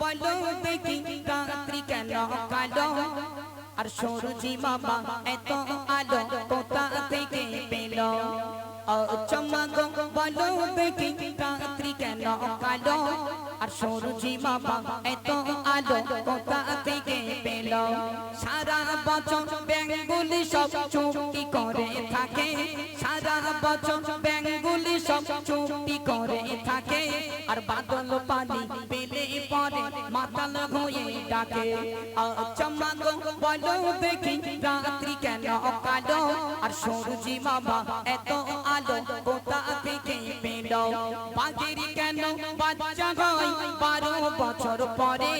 বলো দেখি রাত্রি কেন কালো? আর সরুজি বাবা এত আলো কোথা থেকে পেল? চমক বলো দেখি রাত্রি কেন কালো? আর সরুজি বাবা এত আলো কোথা থেকে পেল? সারা বছর ব্যাঙ্গুলি সব চুপটি করে থাকে। সারা বছর ব্যাঙ্গুলি সব চুপটি করে থাকে। আর বাদল ডাকে চমক বলো দেখি, রাত্রি কেন কালো? আর সূর্যি বাবা এত আলো, কোথা থেকে পেল? বাঘের কেন বাচ্চা হয় বারো বছর পরে?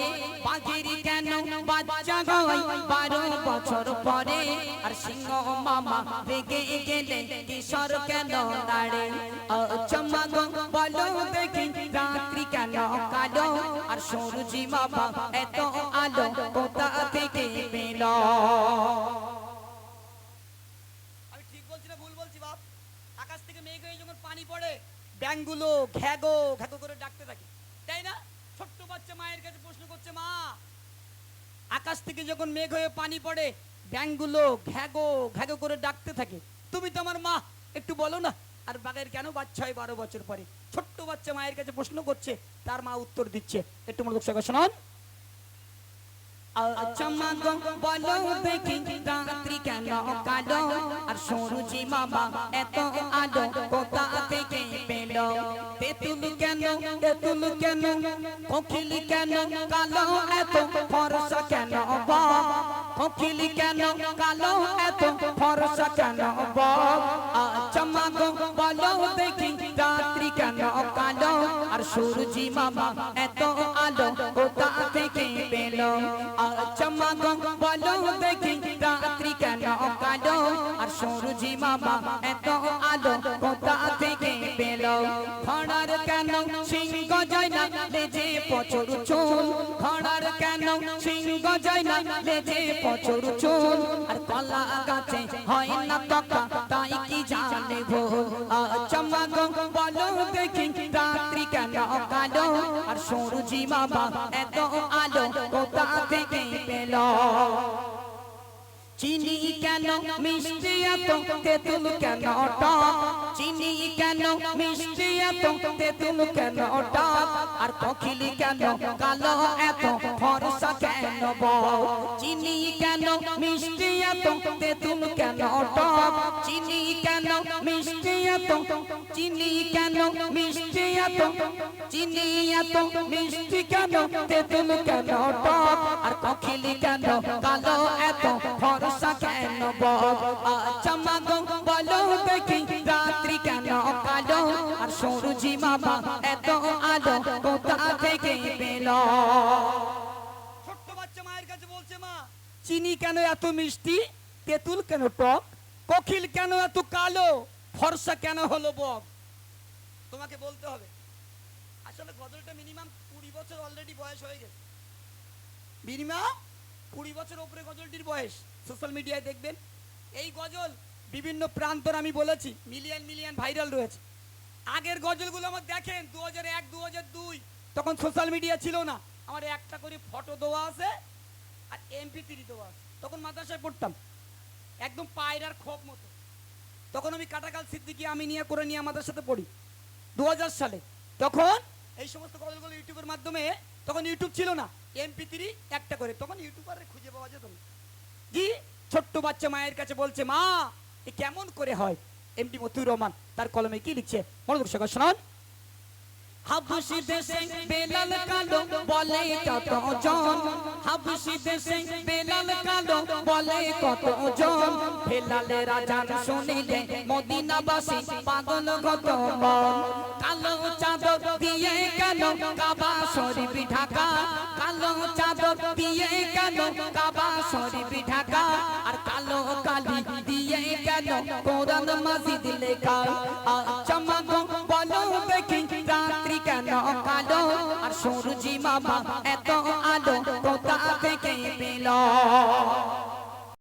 বাঘের কেন বাচ্চা হয় বারো বছর পরে? আর সিংহ মামা রেগে গেলে কিশোর কেন দাঁড়ে? সূর্যি বাবা এত আলো কোথা থেকে পেল? ব্যাংগুলো ঘ্যাগো ঘ্যাগো করে ডাকতে থাকে। তাই না? ছোট্ট বাচ্চা মায়ের কাছে প্রশ্ন করছে, মা, আকাশ থেকে যখন মেঘ হয়ে পানি পড়ে ব্যাংগুলো ঘ্যাগো ঘ্যাগো করে ডাকতে থাকে। তুমি তো আমার মা, একটু বলো না। বাঘের কেন বাচ্চা হয় বারো বছর পরে ছোট্ট বাচ্চা মায়ের কাছে প্রশ্ন করছে তার মা উত্তর দিচ্ছে একটু মনোযোগ সহকারে শোনান চমক বলো দেখি রাত্রি কেন কালো আর বাবা এত আলো কোথা থেকে পেল তেতুল কেন তেতুল কেন কোকিল কেন কালো এত ফরসা কেন বাপ কোকিল কেন কালো এত ফরসা কেন বাপ চমক বলো? দেখি রাত্রি কেন কালো? আর সূর্যি বাবা এত আলো কোথা থেকে পেল? চমক বলো দেখি রাত্রি কেন কালো? আর সূর্যি বাবা এত আলো কোথা থেকে পেল? খড়ার কেন সিংহ জয় না লেজে প্রচুর চুল কেন সিংহ জয় না, লেজে প্রচুর চুল। আর কলা গাছে হয় না তকা তাই কি জানে ভো? চমক বলো দেখি রাত্রি কেন কালো আর সূর্যি বাবা এত আলো, কোথা থেকে পেল? চিনি কেন মিষ্টি এত, তেতুল কেন টক? চিনি কেন মিষ্টি এত, তেতুল কেন টক? আর কখিলি কেন কালো এত? বল চিনি কেন মিষ্টি এত? তেতুল কেন টক? চিনি কেন মিষ্টি এত? চিনি কেন মিষ্টি এত? চিনি এত মিষ্টি কেন? তেতুল কেন টক? আর কখিলি কেন কালো এত? ফরসা কেন বল চমক বলো দেখি রাত্রি কেন কালো? আর সূর্যি বাবা এত আলো, কোথা থেকে পেল? চিনি কেন এত মিষ্টি? তেঁতুল কেন টক? কোকিল কেন এত কালো? ফর্সা কেন হলো বক? তোমাকে বলতে হবে। আসলে গজলটা মিনিমাম কুড়ি বছর অলরেডি বয়স হয়ে গেছে। মিনিমাম কুড়ি বছর ওপরে গজলটির বয়স। সোশ্যাল মিডিয়ায় দেখবেন। এই গজল বিভিন্ন প্রান্তর আমি বলেছি মিলিয়ন মিলিয়ন ভাইরাল রয়েছে। আগের গজলগুলো আমার দেখেন দু হাজার এক দু হাজার দুই। তখন সোশ্যাল মিডিয়া ছিল না। আমার একটা করে ফটো দেওয়া আছে। আর এমপি থ্রি দেওয়া তখন মাদ্রাসায় পড়তাম। একদম পায়রার খোপ মতো। তখন আমি কাটাকাল সিদ্দিকি আমি নিয়ে করে নিয়ে আমাদের সাথে পড়ি। দু সালে। তখন এই সমস্ত গজলগুলো ইউটিউবের মাধ্যমে, তখন ইউটিউব ছিল না। এমপি থ্রি একটা করে। তখন ইউটিউবারে খুঁজে পাওয়া যেত না। জি, ছোট্ট বাচ্চা মায়ের কাছে বলছে, মা, এ কেমন করে হয়? এমডি মতুর রহমান তার কলমে কি লিখছে? মনোযোগ সহকারে শোনান। হাবুসি দেশে বেলাল কালো বলে কত জন? হাবুসি দেশে বেলাল কালো বলে কত জন? বেলালে রাজান শুনিলে মদিনাবাসী পাগল কত মন। কালো চাদর দিয়ে কেন কাবা শরীফ ঢাকা। কালো চাদর দিয়ে কেন কাবা শরীফ ঢাকা। আর কালো কালি দিয়ে কেন কোরআন মাজিদ লেখা। মামা এত আলো কোথা থেকে পেল?